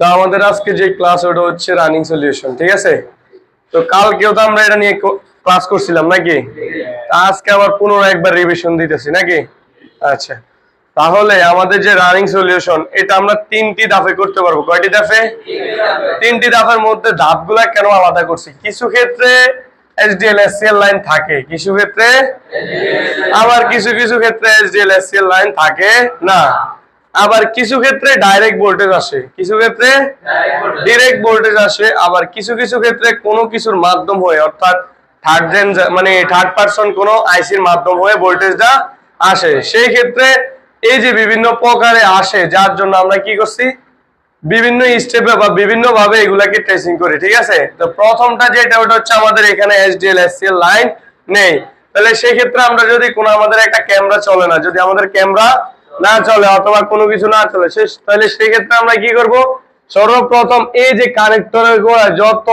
তো আমাদের আজকে যে ক্লাস ওটা হচ্ছে রানিং সলিউশন ঠিক আছে? তো কালকেও তো আমরা এটা নিয়ে ক্লাস করছিলাম নাকি? আজকে আবার পুনরায় একবার রিভিশন দিতেছি নাকি? আচ্ছা তাহলে আমাদের যে রানিং সলিউশন এটা আমরা তিনটি ধাপে করতে পারব। কয়টি ধাপে? তিনটি ধাপের মধ্যে ধাপগুলা কেন আলাদা করছি? কিছু ক্ষেত্রে এসডিএল এসসিএল লাইন থাকে, কিছু ক্ষেত্রে? আবার কিছু কিছু ক্ষেত্রে এসডিএল এসসিএল লাইন থাকে না। আবার কিছু ক্ষেত্রে ডাইরেক্ট ভোল্টেজ আসে। কিছু ক্ষেত্রে ডিরেক্ট ভোল্টেজ আসে। আবার কিছু কিছু ক্ষেত্রে কোনো কিছুর মাধ্যম হয়ে অর্থাৎ থার্ড জেন মানে থার্ড পার্সন কোনো আইসির মাধ্যম হয়ে ভোল্টেজটা আসে। সেই ক্ষেত্রে এই যে বিভিন্ন প্রকারে আসে যার জন্য আমরা কি করছি? বিভিন্ন স্টেপে বা বিভিন্ন ভাবে এগুলাকে ট্রেসিং করি ঠিক আছে? তো প্রথমটা যেটা ওটা হচ্ছে আমাদের এখানে এসডিএল এসসিএল লাইন নেই। তাহলে সেই ক্ষেত্রে আমরা যদি কোনো আমাদের একটা ক্যামেরা চলে না যদি আমাদের ক্যামেরা না চলে অথবা কোনো কিছু না চলে সে তাহলে সেই ক্ষেত্রে আমরা কি করব? সর্বপ্রথম এই যে কানেক্টরের গোড়া যত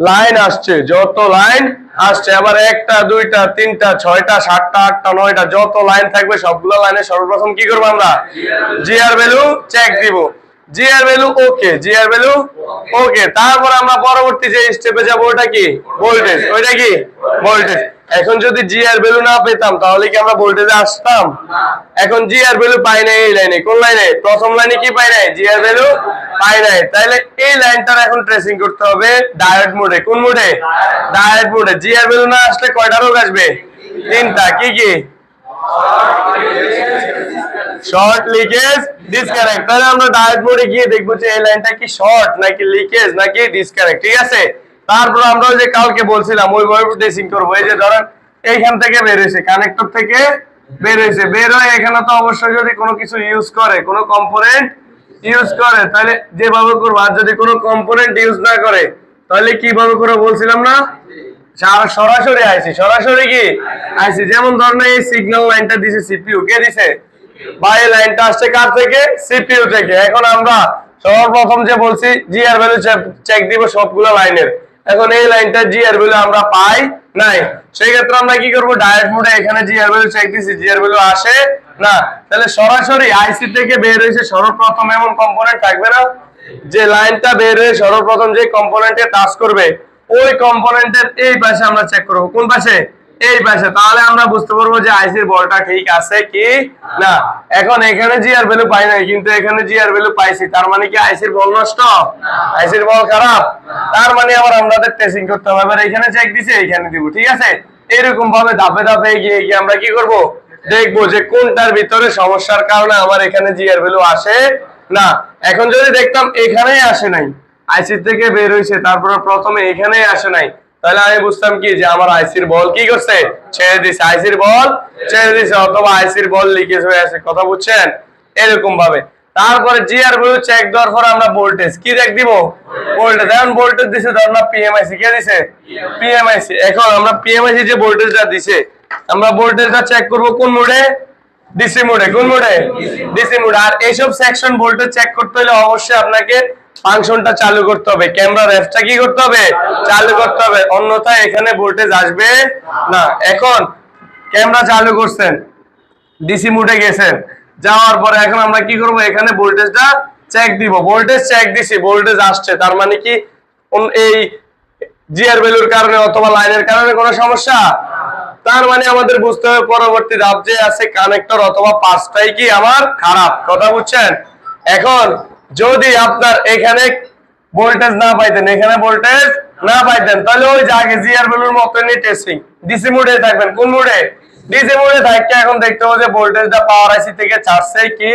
লাইন আসছে, যত লাইন আসছে, আবার একটা, দুইটা, তিনটা, ছয়টা, সাতটা, আটটা, নয়টা, যত লাইন থাকবে সবগুলো লাইনে সর্বপ্রথম কি করব আমরা? জিআর ভ্যালু চেক দিব। GR value okay GR value okay তারপর আমরা পরবর্তী যে স্টেপে যাব, ওটা কি? ভোল্টেজ ওইটা কি? ভোল্টেজ এখন যদি জিআর ভ্যালু না পেতাম, তাহলে কি আমরা ভোল্টেজে আসতাম? এখন জিআর ভ্যালু পাই নাই এই লাইনে কোন লাইনে প্রথম লাইনে কি পাই নাই? জিআর ভ্যালু পাই নাই। তাহলে এই লাইনটার এখন ট্রেসিং করতে হবে ডায়োড মোডে কোন মোডে ডায়োড মোডে জিআর ভ্যালু না আসলে কয়টা রোগ আসবে? তিনটা। কি কি? শর্ট লিকেজ ডিসকানেক্ট তাহলে আমরা ডায়েট মোডে গিয়ে দেখব যে এই লাইনটা কি শর্ট নাকি লিকেজ নাকি ডিসকানেক্ট ঠিক আছে? তারপর আমরা যে কালকে বলছিলাম ওইভাবে ড্রেসিং করব। এই যে ধরেন, এইখান থেকে বের হয়েছে কানেক্টর থেকে বের হয়েছে। বের হয়ে এখানে তো অবশ্যই যদি কোনো কিছু ইউজ করে, কোনো কম্পোনেন্ট ইউজ করে, তাহলে যেভাবে করব, আর যদি কোনো কম্পোনেন্ট ইউজ না করে, তাহলে কীভাবে করে বলছিলাম না? সা- সরাসরি আইসি, সরাসরি কি? আইসি, যেমন ধরেন এই সিগন্যাল লাইনটা দিছে সিপিইউ কে দিছে? বা এই লাইনটা আসছে কার থেকে? সিপিইউ থেকে। এখন আমরা সর্বপ্রথম যে বলছি জিআর ভ্যালু চেক দিব সবগুলো লাইনের এখন এই লাইনটা জিআর ভ্যালু আমরা পাই নাই। সেই ক্ষেত্রে আমরা কি করব? ডাইরেক্ট মোডে এখানে জিআর ভ্যালু চেক দিছি জিআর ভ্যালু আসে না। তাহলে সরাসরি আইসি থেকে বের হয়েছে সর্বপ্রথম এমন কম্পোনেন্ট থাকবে না, যে লাইনটা বের হয়ে সর্বপ্রথম যে কম্পোনেন্টে টাচ করবে ওই কম্পোনেন্টের এই পাশে আমরা চেক করব। কোন পাশে? এই পাশে। তাহলে আমরা বুঝতে পারব যে আইসির বলটা ঠিক আছে কি না। এখন এখানে জি আর ভ্যালু পাই নাই, কিন্তু এখানে জি আর ভ্যালু পাইছি। তার মানে কি আইসির বল নষ্ট? আইসির বল খারাপ? তার মানে আবার আমাদের টেস্টিং করতে হবে। এবার এখানে চেক দিছে, এখানে দিব, ঠিক আছে? এরকম ভাবে ধাপে ধাপে গিয়ে গিয়ে আমরা কি করব? দেখব যে কোনটার ভিতরে সমস্যার কারণে আমার এখানে জি আর ভ্যালু আসে না। এখন যদি দেখতাম এখানেই আসে নাই আইসি থেকে বের হয়েছে তারপরে প্রথমে এখানে আসে নাই। তাহলে আমি বুঝতাম কি যে আমার আইসির বল কি করছে? ছেড়ে দিছে। আইসির বল ছেড়ে দিছে, অথবা আইসির বল লিকেজ হয়ে আছে, কথা বুঝছেন? এরকম ভাবে তারপরে জি জিআর ভ্যালু চেক দেওয়ার পর আমরা ভোল্টেজ কি দেখ দিব? ভোল্টেজ এখন ভোল্টেজ দিছে, ধর না পিএমআইসি কে দিছে? পিএমআইসি এখন আমরা পিএমআইসি যে ভোল্টেজটা দিছে, আমরা ভোল্টেজটা চেক করব কোন মোডে ডিসি মোডে কোন মোডে ডিসি মোডে আর এইসব সেকশন ভোল্টেজ চেক করতে হলে অবশ্যই আপনাকে ফাংশনটা চালু করতে হবে। ক্যামেরা রেফটা কি করতে হবে? চালু করতে হবে। অন্যথায় এখানে ভোল্টেজ আসবে না। এখন ক্যামেরা চালু করছেন। ডিসি মোডে গেছেন। যাওয়ার পরে এখন আমরা কি করব? এখানে ভোল্টেজটা চেক দিব। ভোল্টেজ চেক দিছি। ভোল্টেজ আসছে। তার মানে কি? এই জিআর ভ্যালুর কারণে অথবা লাইনের কারণে কোনো সমস্যা? তার মানে আমাদের বুঝতে হবে পরবর্তী ধাপ যে আছে কানেক্টর অথবা পাঁচটাই কি আমার খারাপ। কথা বুঝছেন? এখন যদি আপনার এখানে ভোল্টেজ না পাইতেন, এখানে ভোল্টেজ না পাইতেন, তাহলে ওই জায়গায় জিআর ভ্যালুর মতনই টেস্টিং ডিসি মোডে থাকবেন। কোন মোডে ডিসি মোডে থাকতে এখন দেখতে হবে যে ভোল্টেজটা পাওয়ার আইসি থেকে ছাড়ছে কি?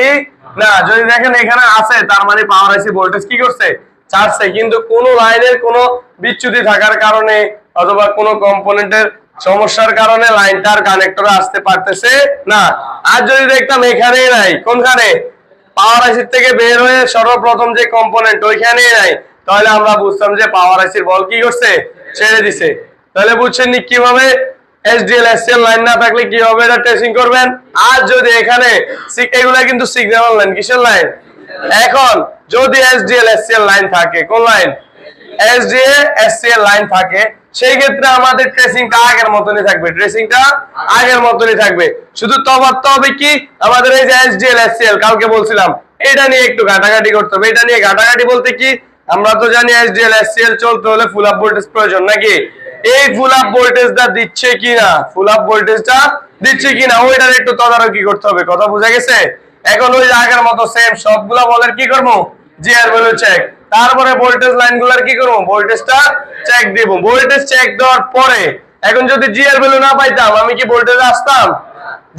না, যদি দেখেন এখানে আছে, তার মানে পাওয়ার আইসি ভোল্টেজ কি করছে? ছাড়ছে কিন্তু কোন লাইনের কোনো বিচ্যুতি থাকার কারণে অথবা কোনো কম্পোনেন্টের সমস্যার কারণে লাইনটার কানেক্টরে আসতে পারতেছে না। আর যদি দেখতাম এখানেই নাই, কোনখানে? পাওয়ার আইসির থেকে বের হয়ে সর্বপ্রথম যে কম্পোনেন্ট ওইখানেই নাই, তাহলে আমরা বুঝতাম যে পাওয়ার আইসির বল কি করছে? ছেড়ে দিছে। তাহলে বুঝছেন কীভাবে? এসডিএল লাইন না থাকলে কীভাবে এটা করবেন? আর যদি এখানে এগুলা কিন্তু সিগন্যাল লাইন কিসের লাইন এখন যদি লাইন থাকে, কোন লাইন এসডিএ এসসিএল লাইন থাকে। সেই ক্ষেত্রে আমাদের ট্রেসিংটা আগের মতনই থাকবে। ট্রেসিংটা আগের মতনই থাকবে। শুধু তফাৎ হবে কি? আমাদের এই যে এসডিএল এসসিএল কালকে বলছিলাম। এটা নিয়ে একটু ঘাটাঘাটি করতে হবে। এটা নিয়ে ঘাটাঘাটি বলতে কি? আমরা তো জানি এসডিএল এসসিএল চলতে হলে ফুল আপ ভোল্টেজ প্রয়োজন নাকি? এই ফুল আপ ভোল্টেজটা দিচ্ছে কিনা? ফুল আপ ভোল্টেজটা দিচ্ছে কিনা? ওইটার একটু তদারকি করতে হবে। কথা বোঝা গেছে? এখন ওই আগের মতো সেম সবগুলা বলের কি করব? জিআর ভ্যালু চেক তারপরে ভোল্টেজ লাইনগুলোর কি করব? ভোল্টেজটা চেক দিব। ভোল্টেজ চেক দেওয়ার পরে, এখন যদি জিআর ভ্যালু না পাইতাম, আমি কি ভোল্টেজে আসতাম?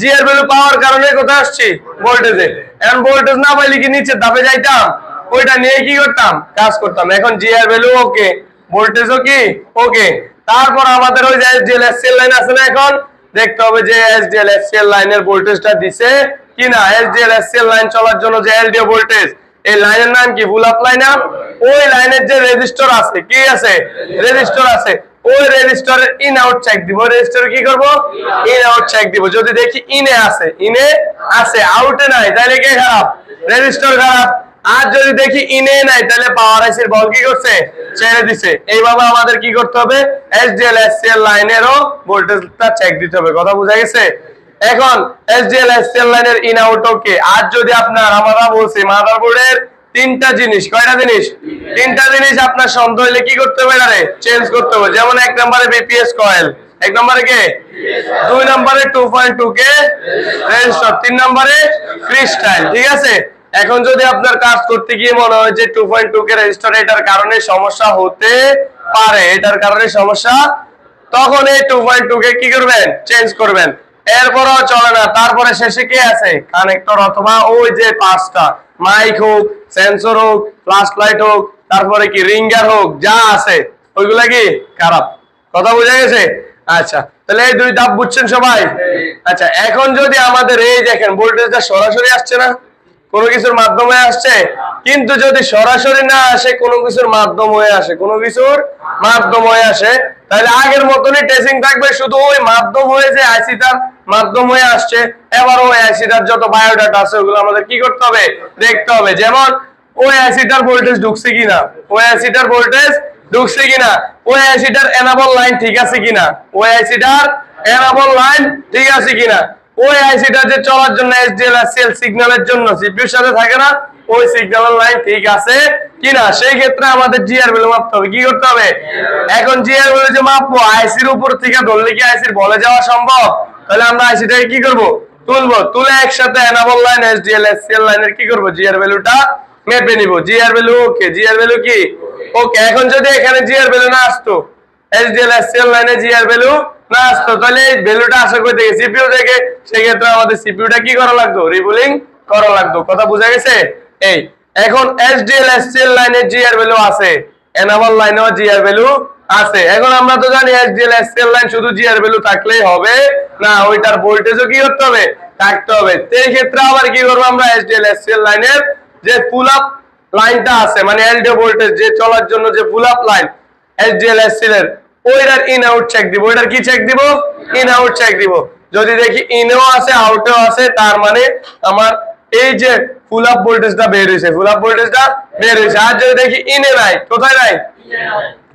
জিআর ভ্যালু পাওয়ার কারণে কোথায় আসছি? ভোল্টেজে এখন ভোল্টেজ না পাইলে কি নিচে দাপে যাইতাম? ওইটা নিয়ে কি করতাম? কাজ করতাম। এখন জিআর ভ্যালু ওকে ভোল্টেজও কি? ওকে তারপর আমাদের ওই যে এসডিএল এসসিএল লাইন আছে না এখন? দেখতে হবে যে এসডিএল এসসিএল লাইনের ভোল্টেজটা দিছে কিনা। এসডিএল এসসিএল লাইন চলার জন্য যে এলডিও ভোল্টেজ এই লাইনের নাম কি? ফুল আপ লাইন ওই লাইনের যে রেজিস্টার আছে, কি আছে? রেজিস্টার আছে। ওই রেজিস্টারের ইন আউট চেক দিব। রেজিস্টার কি করব? ইন আউট চেক দিব। যদি দেখি ইনে আছে ইনে আছে আউটে নাই, তাহলে কে খারাপ? রেজিস্টার খারাপ। আর যদি দেখি ইনে নাই, তাহলে পাওয়ার আইসির বল কি করছে? ছেড়ে দিছে। এইভাবে আমাদের কি করতে হবে? এসডিএল এসসিএল লাইনেরও ভোল্টেজটা চেক দিতে হবে। কথা বোঝা গেছে? এখন এসডিএল এসসিএল লাইনের ইন আউট ওকে আর যদি আপনার আমরা বলছি মাদারবোর্ডের তিনটা জিনিস, কয়টা জিনিস? তিনটা জিনিস আপনার সন্দেহ হলে কি করতে হবে আরে চেঞ্জ করতে হবে। যেমন এক নম্বরে বিপিএস কয়েল এক নম্বরে কে? দুই নম্বরে two point two K? Resistor তিন নম্বরে ক্রিস্টাইল ঠিক আছে? এখন যদি আপনার কাজ করতে গিয়ে মনে হয় যে two point two K resistor এটার কারণে সমস্যা হতে পারে। এটার কারণে সমস্যা, তখন এই টু পয়েন্ট টু কে কি করবেন? চেঞ্জ করবেন। এরপরও চলে না। তারপরে শেষে কে আছে? কানেক্টর অথবা ওই যে পাঁচটা। মাইক হোক সেন্সর হোক ফ্লাশ লাইট হোক, তারপরে কি? রিঙ্গার হোক, যা আছে। ওইগুলা কি? খারাপ। কথা বোঝা গেছে? আচ্ছা তাহলে এই দুই ধাপ বুঝছেন সবাই? আচ্ছা এখন যদি আমাদের এই দেখেন ভোল্টেজটা সরাসরি আসছে না? কোনো কিছুর মাধ্যমে আসছে? কিন্তু যদি সরাসরি না আসে, কোনো কিছুর মাধ্যম হয়ে আসে, কোনো কিছুর মাধ্যম হয়ে আসে, তাহলে আগের মতনই টেসিং থাকবে। শুধু ওই মাধ্যম হয়ে যে আইসিটার মাধ্যম হয়ে আসছে। এবার ওই আইসিটার যত বায়োডাটা আছে, ওগুলো আমাদের কি করতে হবে? দেখতে হবে। যেমন ওই অ্যাসিটার ভোল্টেজ ঢুকছে কিনা? ওই অ্যাসিটার ভোল্টেজ ঢুকছে কিনা? ওই অ্যাসিটার এনাবল লাইন ঠিক আছে কিনা? ওই অ্যাসিটার এনাবল লাইন ঠিক আছে কিনা? ওই আইসিটা যে চলার জন্য এসডিএল এসসিএল সিগন্যালের জন্য সিপিইউর সাথে থাকে না, ওই সিগন্যালের লাইন ঠিক আছে কিনা? সেই ক্ষেত্রে আমাদের জিআর ভ্যালু মাপতে হবে। কি করতে হবে? এখন জিআর ভ্যালু যে মাপবো আইসির উপর থেকে ধরলে কি আইসির বলে যাওয়া সম্ভব? তাহলে আমরা আইসিটাকে কি করব? তুলবো। তুলে একসাথে এনাবল লাইন এসডিএল এসসিএল লাইনের কি করব? জিআর ভ্যালুটা মেপে নিব। GR value okay GR value কি? ওকে এখন যদি এখানে জিআর ভ্যালু না আসতো এসডিএল এসসিএল লাইনে জিআর ভ্যালু না আসতো, তাহলে এই ভ্যালুটা আসা কই থেকে সিপিইউ থেকে সেক্ষেত্রে আমাদের সিপিইউটা কি করা লাগতো? রিবুলিং করা লাগতো। কথা বোঝা গেছে? এই, এখন এসডিএল এসসিএল লাইনে জিআর ভ্যালু আছে। এনাবল লাইনেও জিআর ভ্যালু আছে। এখন আমরা তো জানি এসডিএল এসসিএল লাইন শুধু জিআর ভ্যালু থাকলেই হবে। না, ওইটার ভোল্টেজও কি করতে হবে? থাকতে হবে। এই ক্ষেত্রে আবার কি করব আমরা? এসডিএল এসসিএল লাইনের যে পুল আপ লাইনটা আছে মানে এলডিও ভোল্টেজ যে চলার জন্য যে pull up line SDL SCL এর, ওইটার ইন আউট চেক দিব। ওইটার কি চেক দিব? ইন আউট চেক দিব। যদি দেখি ইনেও আছে আউটেও আছে, তার মানে আমার এই যে ফুল আপ ভোল্টেজটা বের হয়েছে ফুল আপ ভোল্টেজটা বের হয়েছে। আর যদি দেখি ইনে নাই, কোথায় নাই?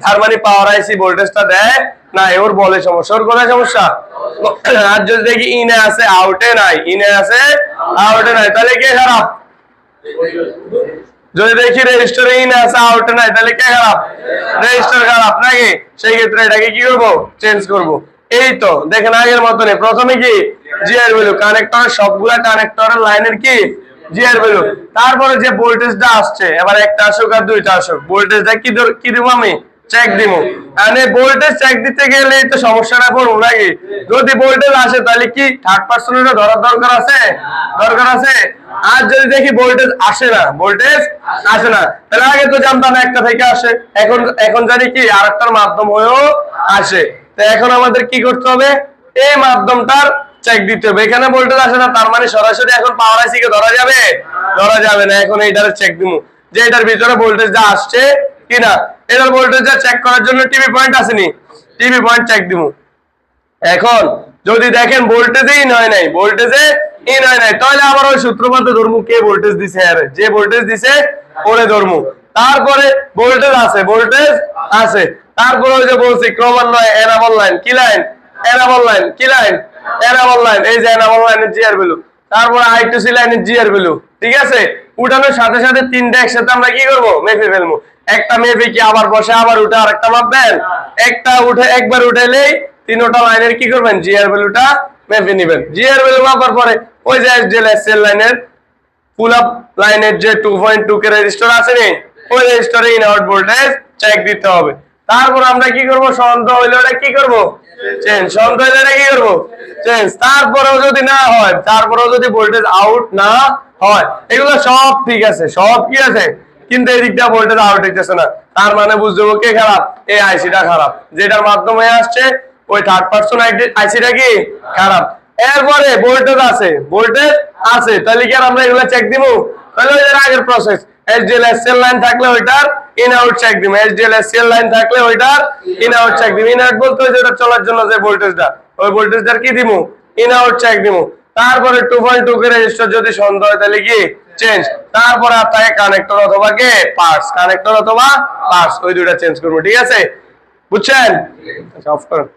তার মানে পাওয়ার আইসি ভোল্টেজটা দেয় না ওর বলে সমস্যা। ওর কোথায় সমস্যা? আর যদি দেখি ইনে আছে আউটে নাই ইনে আছে আউটে নাই, তাহলে কে খারাপ? যদি দেখি রেজিস্টারে ইন আছে আউটে নাই, তাহলে কে খারাপ? রেজিস্টার খারাপ নাকি? সেই ক্ষেত্রে এটাকে কি করব? চেঞ্জ করব। এই তো, দেখেন আগের মতনই, প্রথমে কি জিআর ভ্যালু কানেক্টরের সবগুলা কানেক্টরের লাইনের কি জিআর ভ্যালু তারপরে যে ভোল্টেজটা আসছে, এবার একটা আসুক আর দুইটা আসুক ভোল্টেজটা কি কি দিব আমি? চেক দিব। মানে ভোল্টেজ চেক দিতে গেলে তো সমস্যাটা পড়ব নাকি? যদি ভোল্টেজ আসে, তাহলে কি থার্ড পার্সনের ধরার দরকার আছে? দরকার আছে? আর যদি দেখি ভোল্টেজ আসে না ভোল্টেজ আসে না, তাহলে আগে তো জানতাম একটা থেকে আসে, এখন এখন জানি কি আর একটার মাধ্যম হয়েও আসে। এখন আমাদের কি করতে হবে? এই মাধ্যমটার চেক দিতে হবে। এখানে ভোল্টেজ আসে না, তার মানে সরাসরি এখন পাওয়ার আইসি কে ধরা যাবে? ধরা যাবে না। এখন এইটার চেক দিব যে এটার ভিতরে ভোল্টেজ যা আসছে কিনা। এটার ভোল্টেজ যা চেক করার জন্য টিভি পয়েন্ট আসেনি। টিভি পয়েন্ট চেক দিব এখন যদি দেখেন ভোল্টেজে ইন হয় নাই। ভোল্টেজে ইন হয় নাই। তাহলে আবার ওই সূত্রপাতে ধর্ম কে ভোল্টেজ দিছে আরে। যে ভোল্টেজ দিছে, ওরে ধর্ম। তারপরে ভোল্টেজ আছে ভোল্টেজ আছে তারপরে ওই যে বলছি, ক্রমান্বয়ে এনাবল লাইন কি লাইন এনাবল লাইন কি লাইন এনাবল লাইন এই যে এনাবল লাইনের জিআর ভ্যালু তারপর আই টু সি লাইনের জিআর ভ্যালু ঠিক আছে? উঠানোর সাথে সাথে তিনটা একসাথে আমরা কি করব? মেপে ফেলব। একটা মেপে কি আবার বসে, আবার উঠে আর একটা মাপবেন? একটা উঠে, একবার উঠাইলেই তিনোটা লাইনের কি করবেন? জিআর ভ্যালুটা মেপে নিবেন। জিআর ভ্যালু মাপার পরে ওই যে এসডিএল এসএল লাইনের পুল আপ লাইনের যে two point two K resistor আছে নি, ওই রেজিস্টারে ইন আউট ভোল্টেজ চেক দিতে হবে। তারপর আমরা কি করব? সন্দেহ হইলে ওটা কি করব? চেঞ্জ সন্দেহ হইলে কি করব? চেঞ্জ তারপরেও যদি না হয়, তারপরেও যদি ভোল্টেজ আউট না হয়, এগুলো সব ঠিক আছে, সব কি আছে? কিন্তু এই দিকটা ভোল্টেজ আউট হইতেছে না। তার মানে বুঝতে হবে কে খারাপ? এই আইসিটা খারাপ। যেটার মাধ্যমে আসছে, ওই থার্ড পার্সন আইসিটা কি? খারাপ। এরপরে ভোল্টেজ আছে। ভোল্টেজ আছে। তাহলে কি আর আমরা এগুলো চেক দিব? তাহলে আগের প্রসেস এসডিএল এসএল লাইন থাকলে ওইটার ইন আউট চেক দিব। এসডিএল এসএল লাইন থাকলে ওইটার ইন আউট চেক দিব। ইন আউট বলতে ওই যে চলার জন্য যে ভোল্টেজটা ওই ভোল্টেজটার কি দিব ইন আউট চেক দিব তারপরে টু পয়েন্ট টু রেজিস্টার যদি সন্দেহ হয় তাহলে কি? চেঞ্জ তারপরে আপনাকে কানেক্টর অথবা কে? পার্টস কানেক্টর অথবা পার্টস ওই দুইটা চেঞ্জ করব। ঠিক আছে? বুঝছেন? আচ্ছা অফ করুন